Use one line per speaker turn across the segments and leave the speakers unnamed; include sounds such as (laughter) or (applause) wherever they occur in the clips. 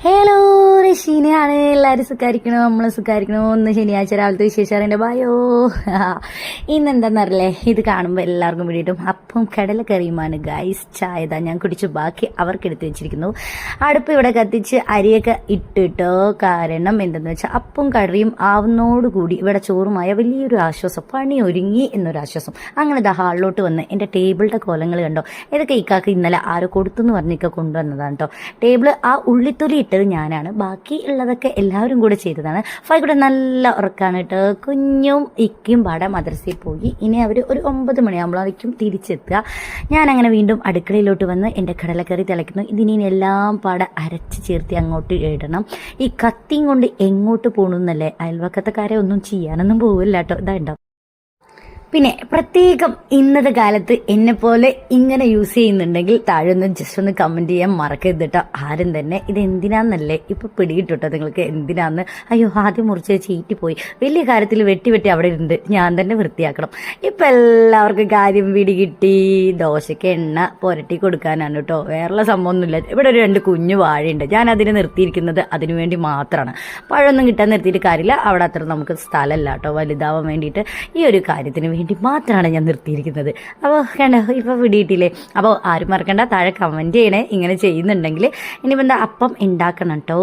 Hello റഷീനയാണ് എല്ലാവരും സുഖാരിക്കണോ നമ്മൾ സുഖാരിക്കണോ ഒന്ന് ശനിയാഴ്ച രാവിലത്തെ വിശേഷം അറിയേണ്ട? ബായോ. (laughs) ഇന്നെന്താണെന്നറിയില്ലേ ഇത് കാണുമ്പോൾ എല്ലാവർക്കും വേണ്ടിയിട്ടും അപ്പം കടലക്കറിയുമാണ് ഗൈസ് ചായ ഞാൻ കുടിച്ചു. ബാക്കി അവർക്ക് എടുത്ത് വെച്ചിരിക്കുന്നു. അടുപ്പ് ഇവിടെ കത്തിച്ച് അരിയൊക്കെ ഇട്ടിട്ടോ? കാരണം എന്തെന്ന് വെച്ചാൽ അപ്പം കറിയും ആവുന്നോടുകൂടി ഇവിടെ ചോറുമായ വലിയൊരു ആശ്വാസം പണി ഒരുങ്ങി എന്നൊരു ആശ്വാസം അങ്ങനെ ദാ ഹാളിലോട്ട് വന്ന് എന്റെ ടേബിളിന്റെ കോലങ്ങൾ കണ്ടോ? ഇതൊക്കെ ഇക്കാക്ക് ഇന്നലെ ആരോ കൊടുത്തു എന്ന് പറഞ്ഞൊക്കെ കൊണ്ടുവന്നതാണ് കേട്ടോ ടേബിൾ ആ ഉള്ളിത്തൊലി ഇട്ടത് ഞാനാണ്. ബാക്കി ഉള്ളതൊക്കെ എല്ലാവരും കൂടെ ചെയ്തതാണ്. ഫൈക്കൂടെ നല്ല ഉറക്കാണ് കേട്ടോ കുഞ്ഞും ഇക്കും പാടെ മദ്രസയിൽ പോയി. ഇനി അവർ ഒരു ഒമ്പത് മണിയാകുമ്പോഴേക്കും തിരിച്ചെത്തുക. ഞാൻ അങ്ങനെ വീണ്ടും അടുക്കളയിലോട്ട് വന്ന് എന്റെ കടലക്കറി തിളയ്ക്കുന്നു. ഇതിനി എല്ലാം പാടെ അരച്ച് ചേർത്തി അങ്ങോട്ട് ഇടണം. ഈ കത്തിയും കൊണ്ട് എങ്ങോട്ട് പോകണമെന്നല്ലേ അയൽവക്കത്തക്കാരെ ഒന്നും ചെയ്യാനൊന്നും പോവില്ല കേട്ടോ ഇതാ പിന്നെ പ്രത്യേകം ഇന്നത്തെ കാലത്ത് എന്നെ പോലെ ഇങ്ങനെ യൂസ് ചെയ്യുന്നുണ്ടെങ്കിൽ താഴെ ഒന്ന് ജസ്റ്റ് ഒന്ന് കമന്റ് ചെയ്യാൻ മറക്കരുത് കേട്ടോ ആരും തന്നെ ഇത് എന്തിനാന്നല്ലേ ഇപ്പൊ പിടികിട്ടോ നിങ്ങൾക്ക് എന്തിനാന്ന്? അയ്യോ ആദ്യം മുറിച്ച് ചീറ്റി പോയി. വലിയ കാര്യത്തിൽ വെട്ടി വെട്ടി അവിടെ ഇരുന്ന് ഞാൻ തന്നെ വൃത്തിയാക്കണം. ഇപ്പൊ എല്ലാവർക്കും കാര്യം പിടികിട്ടി. ദോശയ്ക്ക് എണ്ണ പുരട്ടി കൊടുക്കാനാണ് കേട്ടോ വേറെ സംഭവമൊന്നുമില്ല. ഇവിടെ ഒരു രണ്ട് കുഞ്ഞു വാഴയുണ്ട്. ഞാൻ അതിനെ നിർത്തിയിരിക്കുന്നത് അതിനു വേണ്ടി മാത്രമാണ് പഴമൊന്നും കിട്ടാൻ നിർത്തിയിട്ട് കാര്യമില്ല. അവിടെ അത്ര നമുക്ക് സ്ഥലമല്ല കേട്ടോ വലുതാവാൻ വേണ്ടിയിട്ട് ഈ ഒരു കാര്യത്തിന് വേണ്ടി മാത്രമാണ് ഞാൻ നിർത്തിയിരിക്കുന്നത്. അപ്പോൾ കണ്ടോ ഇപ്പോൾ വിടിയിട്ടില്ലേ? അപ്പോൾ ആരും മറക്കണ്ട താഴെ കമന്റ് ചെയ്യണേ. ഇങ്ങനെ ചെയ്യുന്നുണ്ടെങ്കിൽ ഇനി എന്താ അപ്പം ഉണ്ടാക്കണം കേട്ടോ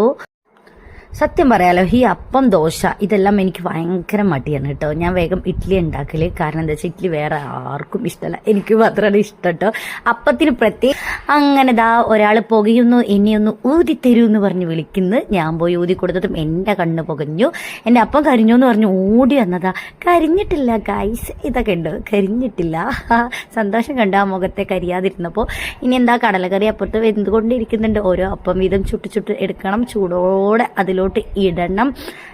സത്യം പറയാലോ ഈ അപ്പം ദോശ ഇതെല്ലാം എനിക്ക് ഭയങ്കര മടിയാണ് കേട്ടോ. ഞാൻ വേഗം ഇഡ്ഡലി ഉണ്ടാക്കൽ. കാരണം എന്താ വെച്ചാൽ ഇഡ്ഡലി വേറെ ആർക്കും ഇഷ്ടമല്ല എനിക്ക് മാത്രമാണ് ഇഷ്ടം കേട്ടോ. അപ്പത്തിന് പ്രത്യേക അങ്ങനെ ദാ ഒരാൾ പുകയുന്നു എന്നെയൊന്ന് ഊതി തരൂ എന്ന് പറഞ്ഞ് വിളിക്കുന്നു. ഞാൻ പോയി ഊതി കൊടുത്തതും എന്റെ കണ്ണ് പുകഞ്ഞു. എന്റെ അപ്പം കരിഞ്ഞു എന്ന് പറഞ്ഞ് ഓടി വന്നതാ. കരിഞ്ഞിട്ടില്ല ഗൈസ് ഇതൊക്കെ ഉണ്ട് കരിഞ്ഞിട്ടില്ല. സന്തോഷം കണ്ടു ആ മുഖത്തെ കരിയാതിരുന്നപ്പോൾ ഇനി എന്താ കടലക്കറി അപ്പുറത്ത് എന്തുകൊണ്ടിരിക്കുന്നുണ്ട് ഓരോ അപ്പം വീതം ചുട്ട് ചുട്ട് എടുക്കണം. ചൂടോടെ അതിലോട്ട് ഇടണം.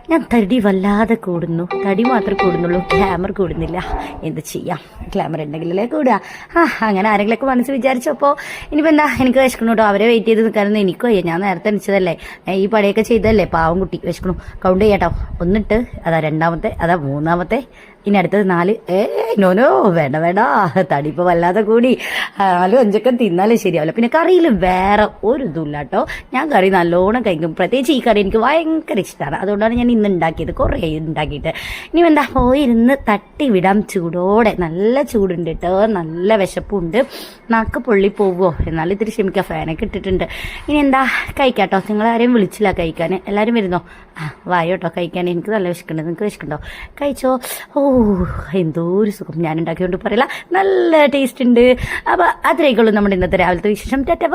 ഞാൻ തടി വല്ലാതെ കൂടുന്നു. തടി മാത്രമേ കൂടുന്നുള്ളൂ. ഗ്ലാമർ കൂടുന്നില്ല. എന്ത് ചെയ്യാം? ഗ്ലാമർ ഉണ്ടെങ്കിലല്ലേ കൂടുക. ആ അങ്ങനെ ആരെങ്കിലൊക്കെ മനസ്സ് വിചാരിച്ചപ്പോൾ ഇനിയിപ്പോൾ എന്താ? എനിക്ക് വിശക്കണം കേട്ടോ അവരെ വെയിറ്റ് ചെയ്ത് നിൽക്കാനൊന്നും എനിക്കും അയ്യോ ഞാൻ നേരത്തെ നിച്ചതല്ലേ ഈ പണിയൊക്കെ ചെയ്തതല്ലേ? പാവം കുട്ടി. വിശക്കണു കൗണ്ട് ചെയ്യാട്ടോ ഒന്നിട്ട് അതാ രണ്ടാമത്തെ അതാ മൂന്നാമത്തെ ഇനി അടുത്തത് നാല്. ഏ നോനോ വേണ്ട വേണ്ട. തടി ഇപ്പോൾ വല്ലാതെ കൂടി. നാലും അഞ്ചൊക്കെ തിന്നാലും ശരിയാവില്ല. പിന്നെ കറിയിൽ വേറെ ഒരു ഇതുമില്ല കേട്ടോ. ഞാൻ കറി നല്ലോണം കഴിക്കും. പ്രത്യേകിച്ച് ഈ കറി എനിക്ക് ഭയങ്കര ഇഷ്ടമാണ് അതുകൊണ്ടാണ് ഞാൻ ഇന്ന് ഉണ്ടാക്കിയത്. കുറേ ഉണ്ടാക്കിയിട്ട്. ഇനി എന്താ പോയിരുന്ന് തട്ടി വിടാം. ചൂടോടെ. നല്ല ചൂടുണ്ട് കേട്ടോ. നല്ല വിശപ്പുണ്ട്. നാക്ക് പൊള്ളി പോവുമോ എന്നാലും ഇത്തിരി ക്ഷമിക്കാം. ഫാനൊക്കെ ഇട്ടിട്ടുണ്ട്. ഇനി എന്താ കഴിക്കാട്ടോ നിങ്ങളാരെയും വിളിച്ചില്ല കഴിക്കാൻ. എല്ലാവരും വരുന്നോ? ആ വായോട്ടോ കഴിക്കാൻ. എനിക്ക് നല്ല വിശക്കുന്നുണ്ട്. നിങ്ങൾക്ക് വിശക്കുണ്ടോ കഴിച്ചോ. ഓ എന്തോ ഒരു സുഖം ഞാൻ ഉണ്ടാക്കിയോണ്ട് പറയില്ല. നല്ല ടേസ്റ്റ് ഉണ്ട്. അപ്പോൾ അത്രയൊക്കെ ഉള്ളൂ നമ്മുടെ ഇന്നത്തെ രാവിലത്തെ വിശേഷം. ടെറ്റ